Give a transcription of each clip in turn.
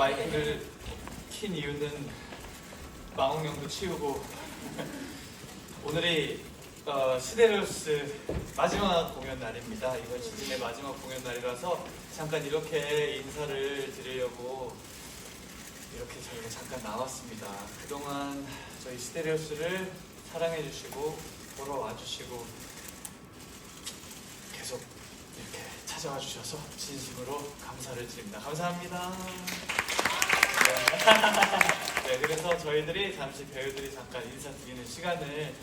마이크를 킨 이유는 망원경도 치우고 오늘이 어, 시데레우스 마지막 공연 날입니다. 이번 시즌의 마지막 공연 날이라서 잠깐 이렇게 인사를 드리려고 이렇게 저희가 잠깐 나왔습니다. 그동안 저희 시데레우스를 사랑해 주시고 보러 와 주시고 계속 이렇게 찾아와 주셔서 진심으로 감사를 드립니다. 감사합니다. 네. 네, 그래서 저희들이 잠시 배우들이 잠깐 인사드리는 시간을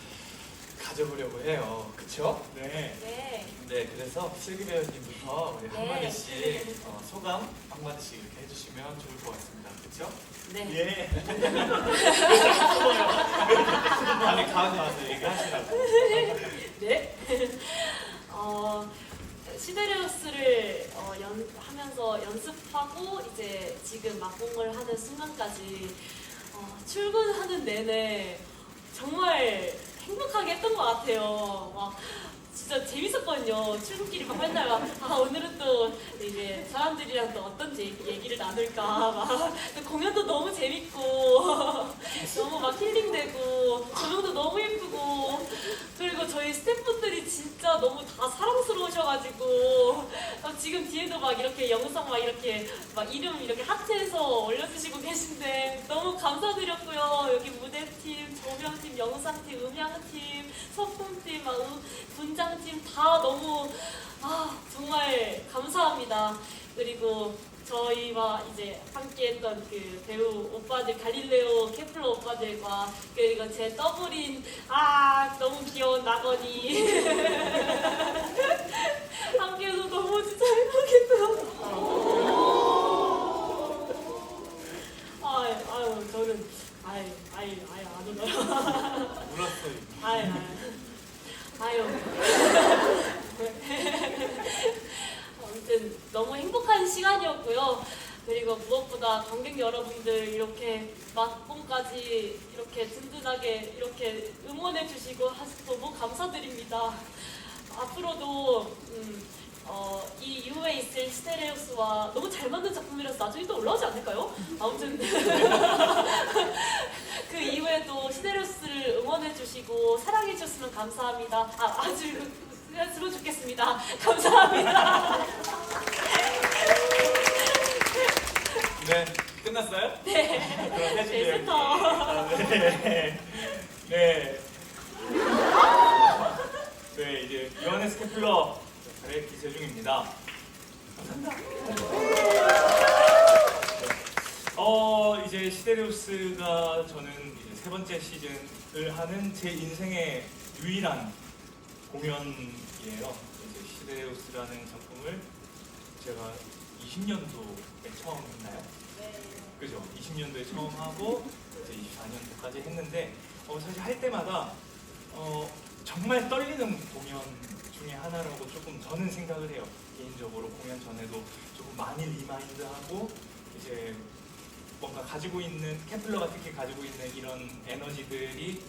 가져보려고 해요. 그쵸? 네. 네. 네, 그래서 슬기 배우님부터 우리 네. 한마디씩 어, 소감 한마디씩 이렇게 해주시면 좋을 것 같습니다. 그쵸? 네. 예. 아니, 가만히 와서 얘기하시라고. 네. 어, 시데레우스를 어, 연, 하면서 연습하고 이제 지금 막공을 하는 순간까지 어, 출근하는 내내 정말 행복하게 했던 것 같아요. 막 진짜 재밌었거든요. 출근길이 막 맨날 막, 아, 오늘은 또 이제 사람들이랑 또 어떤지 얘기를 나눌까. 막또 공연도 너무 재밌고, 너무 막 힐링되고, 조명도 너무 예쁘고, 저희 스태프분들이 진짜 너무 다 사랑스러우셔가지고, 어, 지금 뒤에도 막 이렇게 영상 막 이렇게 막 이름 이렇게 하트해서 올려주시고 계신데, 너무 감사드렸고요. 여기 무대팀, 조명팀, 영상팀, 음향팀, 소품팀, 막 음- 분장팀 다 너무 아 정말 감사합니다. 그리고 저희와 이제 함께했던 그 배우 오빠들 갈릴레오 케플러 오빠들과 그리고 제 더블인 아 너무 귀여운 나건이 함께해서 너무 진짜 행복했어요. 아유 아유 저는 아유 아유 아유 안 울어요. 울었어요. 아유, 아유. 아무튼 너무 행복한 시간이었고요. 그리고 무엇보다 관객 여러분들 이렇게 막공까지 이렇게 든든하게 이렇게 응원해 주시고 너무 감사드립니다. 앞으로도 음, 어, 이 이후에 있을 스테레오스와 너무 잘 맞는 작품이라서 나중에 또 올라오지 않을까요? 아무튼 그 이후에도 시데로스를 응원해 주시고 사랑해 주셨으면 감사합니다. 아, 아주 들어 죽겠습니다. 감사합니다. 네, 끝났어요? 네. 그럼 해주세요. 제스터. 아, 네. 네. 네, 이제 요하네스 케플러 발의 기세중입니다. 어, 이제 시데레우스가 저는 이제 세 번째 시즌을 하는 제 인생의 유일한 공연이에요. 이제 시데레우스라는 작품을 제가 20년도에 처음 했나요? 그죠? 20년도에 처음 하고 이제 24년도까지 했는데 어, 사실 할 때마다 어, 정말 떨리는 공연 중에 하나라고 조금 저는 생각을 해요. 개인적으로 공연 전에도 조금 많이 리마인드하고 이제 뭔가 가지고 있는 케플러가 특히 가지고 있는 이런 에너지들이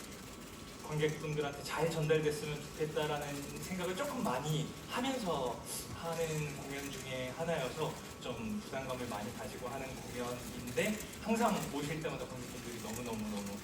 관객분들한테 잘 전달됐으면 좋겠다라는 생각을 조금 많이 하면서 하는 공연 중에 하나여서 좀 부담감을 많이 가지고 하는 공연인데 항상 오실 때마다 관객분들이 너무너무너무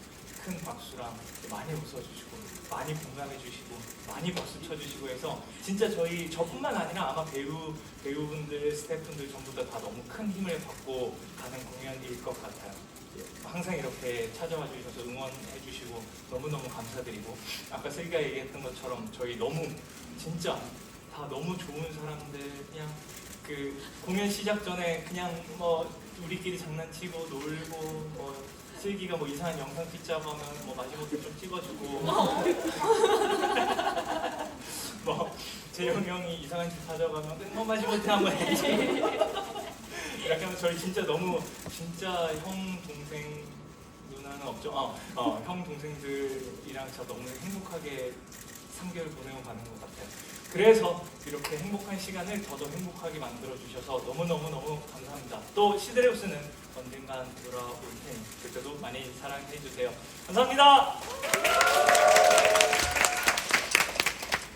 큰 박수랑 많이 웃어주시고 많이 공감해주시고 많이 박수 쳐주시고 해서 진짜 저희 저뿐만 아니라 아마 배우 배우분들 스태프분들 전부 다, 다 너무 큰 힘을 받고 가는 공연일 것 같아요. 예, 항상 이렇게 찾아와 주셔서 응원해 주시고 너무너무 감사드리고 아까 슬기가 얘기했던 것처럼 저희 너무 진짜 다 너무 좋은 사람들 그냥 그 공연 시작 전에 그냥 뭐 우리끼리 장난치고 놀고 뭐 슬기가 뭐 이상한 영상 찍자고 하면 뭐 마지못해 좀 찍어주고 뭐 재영 형이 이상한 짓 하자고 하면 뭐 마지못해 한번 이렇게 하면 저희 진짜 너무 진짜 형 동생 누나는 없죠? 어, 어, 형 동생들이랑 진짜 너무 행복하게 3개월 보내고 가는 것 같아요. 그래서 이렇게 행복한 시간을 더더 행복하게 만들어 주셔서 너무너무 너무 감사합니다. 또 시드레우스는 언젠간 돌아올 테니 그때도 많이 사랑해 주세요. 감사합니다.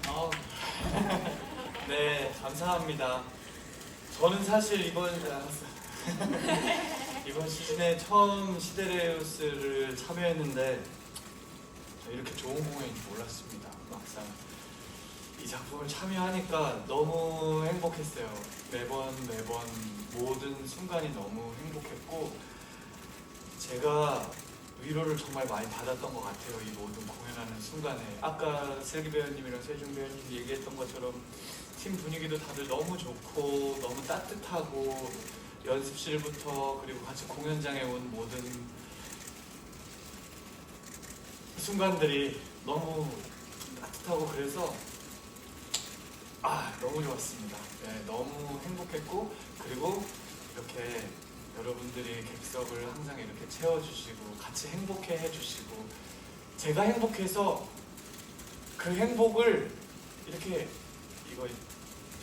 아우. 네, 감사합니다. 저는 사실 이번 이번 시즌에 처음 시데레우스를 참여했는데 저 이렇게 좋은 공연인 줄 몰랐습니다. 막상 이 작품을 참여하니까 너무 행복했어요. 매번 매번 모든 순간이 너무 행복했고 제가 위로를 정말 많이 받았던 것 같아요. 이 모든 공연하는 순간에 아까 슬기 배우님이랑 세중 배우님 얘기했던 것처럼 팀 분위기도 다들 너무 좋고 너무 따뜻하고 연습실부터 그리고 같이 공연장에 온 모든 순간들이 너무 따뜻하고 그래서 아 너무 좋았습니다. 네, 너무 행복했고 그리고 이렇게 여러분들이 객석을 항상 이렇게 채워주시고 같이 행복해 해주시고 제가 행복해서 그 행복을 이렇게 이거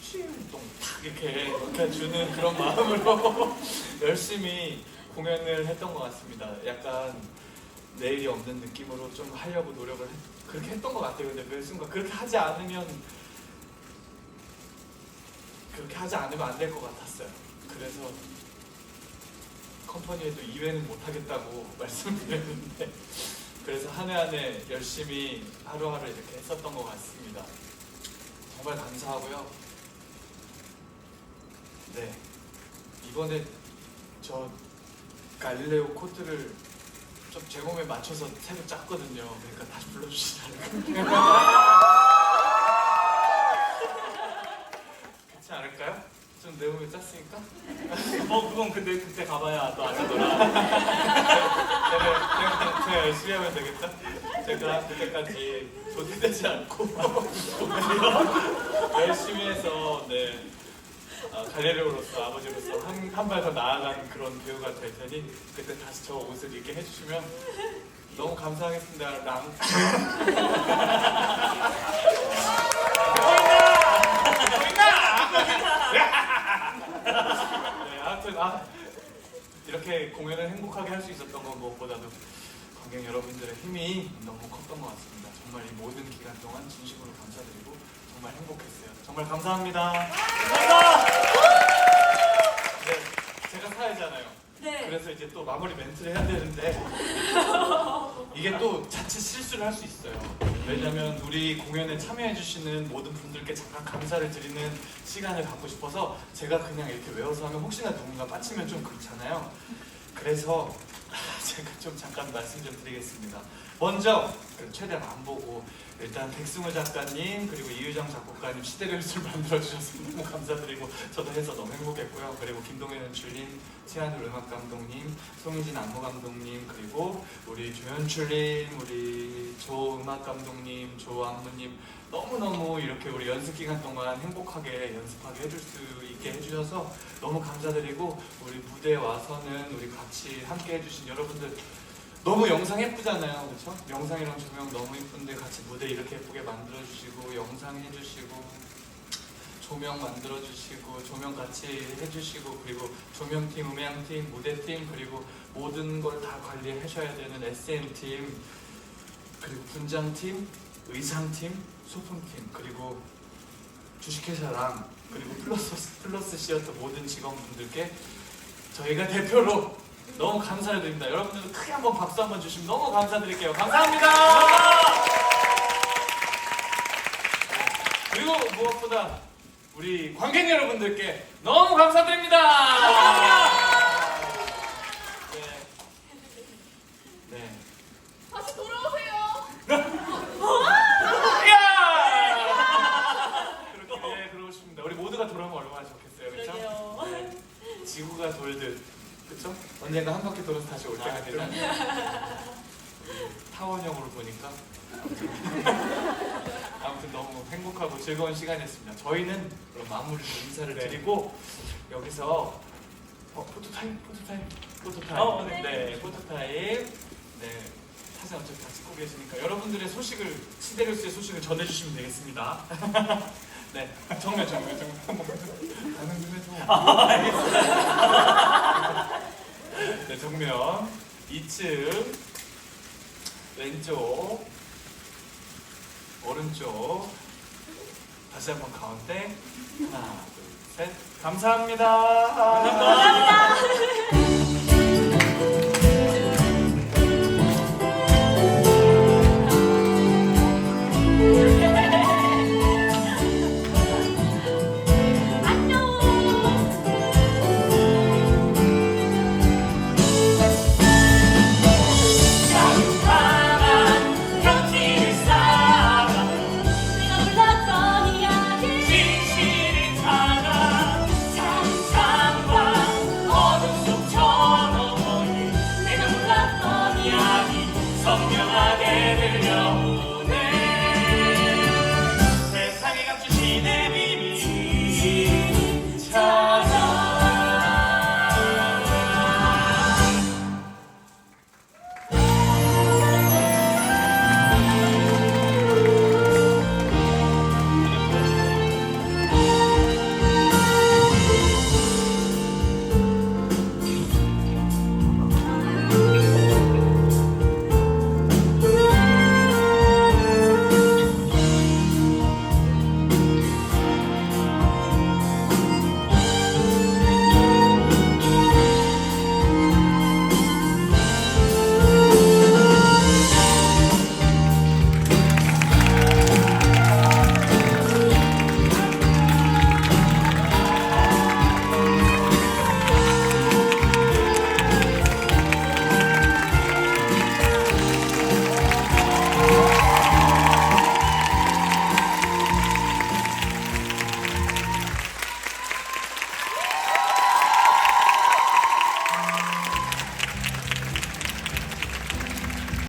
쉴동 탁 이렇게 이렇게 주는 그런 마음으로 열심히 공연을 했던 것 같습니다. 약간 내일이 없는 느낌으로 좀 하려고 노력을 했- 그렇게 했던 것 같아요. 근데 매 순간 그렇게 하지 않으면 그렇게 하지 않으면 안 될 것 같았어요. 그래서 컴퍼니에도 2회는 못 하겠다고 말씀드렸는데 그래서 한 해 한 해 열심히 하루하루 이렇게 했었던 것 같습니다. 정말 감사하고요. 네 이번에 저 갈릴레오 코트를 좀 제 몸에 맞춰서 새로 짰거든요. 그러니까 다시 불러주시라고. 그렇지 않을까요? 좀 내 몸에 짰으니까. 뭐 그건 근데 그때 가봐야 또 아시더라. 제가, 제가, 열심히 하면 되겠죠? 제가 그때까지 도태되지 않고 열심히 해서 네 아, 갈레르오로서 아버지로서 한 한 발 더 나아간 그런 배우가 될 테니 그때 다시 저 옷을 입게 해주시면 너무 감사하겠습니다. 랑. 네, 하여튼 아 이렇게 공연을 행복하게 할 수 있었던 건 무엇보다도 관객 여러분들의 힘이 너무 컸던 것 같습니다. 정말 이 모든 기간 동안 진심으로 감사드리고 정말 행복했어요. 정말 감사합니다. 감사합니다. 네, 제가 사회잖아요. 네. 그래서 이제 또 마무리 멘트를 해야 되는데 이게 또 자칫 실수를 할 수 있어요. 왜냐면 우리 공연에 참여해주시는 모든 분들께 잠깐 감사를 드리는 시간을 갖고 싶어서 제가 그냥 이렇게 외워서 하면 혹시나 누군가 빠치면 좀 그렇잖아요. 그래서 제가 좀 잠깐 말씀 좀 드리겠습니다. 먼저 그 최대한 안 보고 일단 백승우 작가님 그리고 이유정 작곡가님 시대를 만들어 주셔서 너무 감사드리고 저도 해서 너무 행복했고요. 그리고 김동현 연출님, 최한울 음악 감독님, 송희진 안무 감독님 그리고 우리 조연출님, 우리 조 음악 감독님, 조 안무님 너무 너무 이렇게 우리 연습 기간 동안 행복하게 연습하게 해줄 수 있게 해주셔서 너무 감사드리고 우리 무대에 와서는 우리 같이 함께 해주신 여러분들 너무 영상 예쁘잖아요, 그렇죠? 영상이랑 조명 너무 예쁜데 같이 무대 이렇게 예쁘게 만들어 주시고 영상 해주시고 조명 만들어 주시고 조명 같이 해주시고 그리고 조명팀, 음향팀, 무대팀 그리고 모든 걸 다 관리하셔야 되는 SM 팀 그리고 분장팀, 의상팀, 소품팀 그리고 주식회사랑 그리고 플러스 플러스 시어터 모든 직원분들께 저희가 대표로 너무 감사를 드립니다. 여러분들도 크게 한번 박수 한번 주시면 너무 감사드릴게요. 감사합니다. 그리고 무엇보다 우리 관객 여러분들께 너무 감사드립니다. 네. 네. 다시 돌아오세요. 그렇게 네, 그러고 싶습니다. 우리 모두가 돌아오면 얼마나 좋겠어요, 그렇죠? 그러게요. 네. 지구가 돌듯, 그렇죠? 언젠가 한 바퀴 돌아서 다시 올 때가 되잖아요. 타원형으로 보니까 아무튼 너무 행복하고 즐거운 시간이었습니다. 저희는 그럼 마무리로 인사를 네. 드리고 여기서 어, 포토타임, 포토타임, 포토타임. 어, 네, 네. 포토타임. 네, 사진 어차피 다 찍고 계시니까 여러분들의 소식을 시데리우스의 소식을 전해주시면 되겠습니다. 네, 정면, 정면, 정면. 반응 좀 해줘. 네, 정면 2층 왼쪽 오른쪽 다시 한번 가운데 하나 둘 셋 감사합니다. 감사합니다.